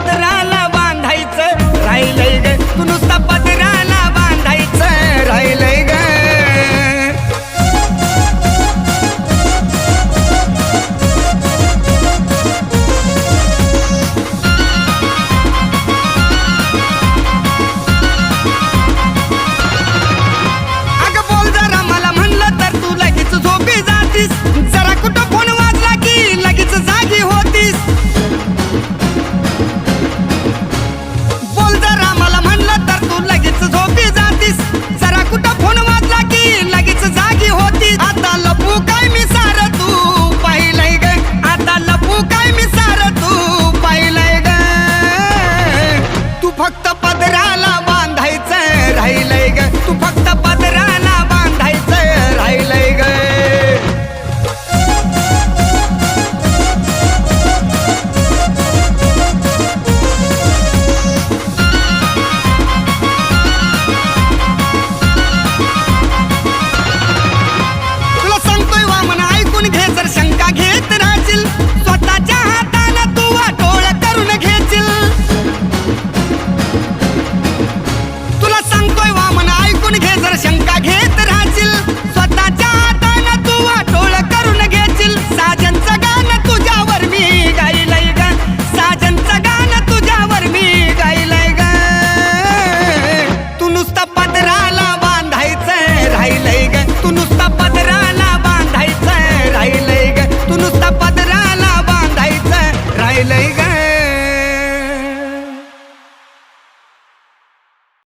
पदराला बांधायचं. राहिलंय ग. तू नुसता पदराला बांधायचं. राहिलंय ग. अगं बोल जरा मला म्हणलं तर तू लगेच झोपी जातीस.